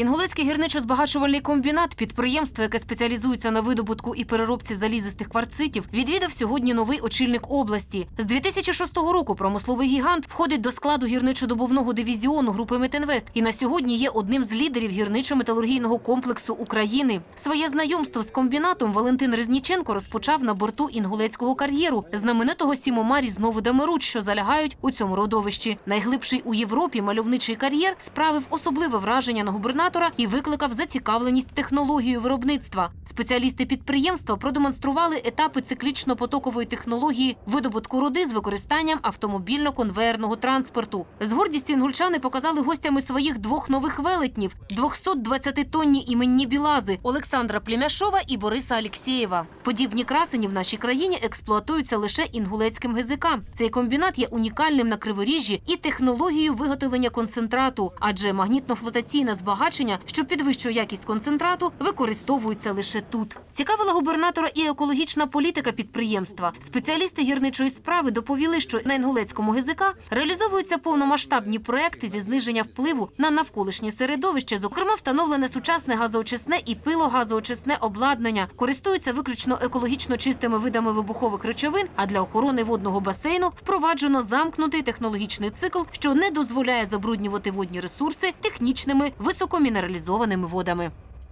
Інгулецький гірничо-збагачувальний комбінат, підприємство, яке спеціалізується на видобутку і переробці залізистих кварцитів, відвідав сьогодні новий очільник області. З 2006 року промисловий гігант входить до складу гірничо-добувного дивізіону групи Метинвест і на сьогодні є одним з лідерів гірничо-металургійного комплексу України. Своє знайомство з комбінатом Валентин Резніченко розпочав на борту інгулецького кар'єру, знаменитого сімомарі з новидами руч, що залягають у цьому родовищі. Найглибший у Європі мальовничий кар'єр справив особливе враження на губернатора і викликав зацікавленість технологією виробництва. Спеціалісти підприємства продемонстрували етапи циклічно-потокової технології видобутку руди з використанням автомобільно-конвеєрного транспорту. З гордістю інгульчани показали гостями своїх двох нових велетнів 220-тонні іменні білази Олександра Племяшова і Бориса Алєксєєва. Подібні красені в нашій країні експлуатуються лише інгулецьким ГЗК. Цей комбінат є унікальним на криворіжжі і технологією виготовлення концентрату, адже магнітно-флотаційне збагачення, що підвищує якість концентрату, використовується лише тут. Цікавила губернатора і екологічна політика підприємства. Спеціалісти гірничої справи доповіли, що на інгулецькому ГЗК реалізовуються повномасштабні проекти зі зниження впливу на навколишнє середовище, зокрема встановлене сучасне газоочисне і пилогазоочисне обладнання, користуються виключно екологічно чистими видами вибухових речовин. А для охорони водного басейну впроваджено замкнутий технологічний цикл, що не дозволяє забруднювати водні ресурси технічними високомінералізованими водами.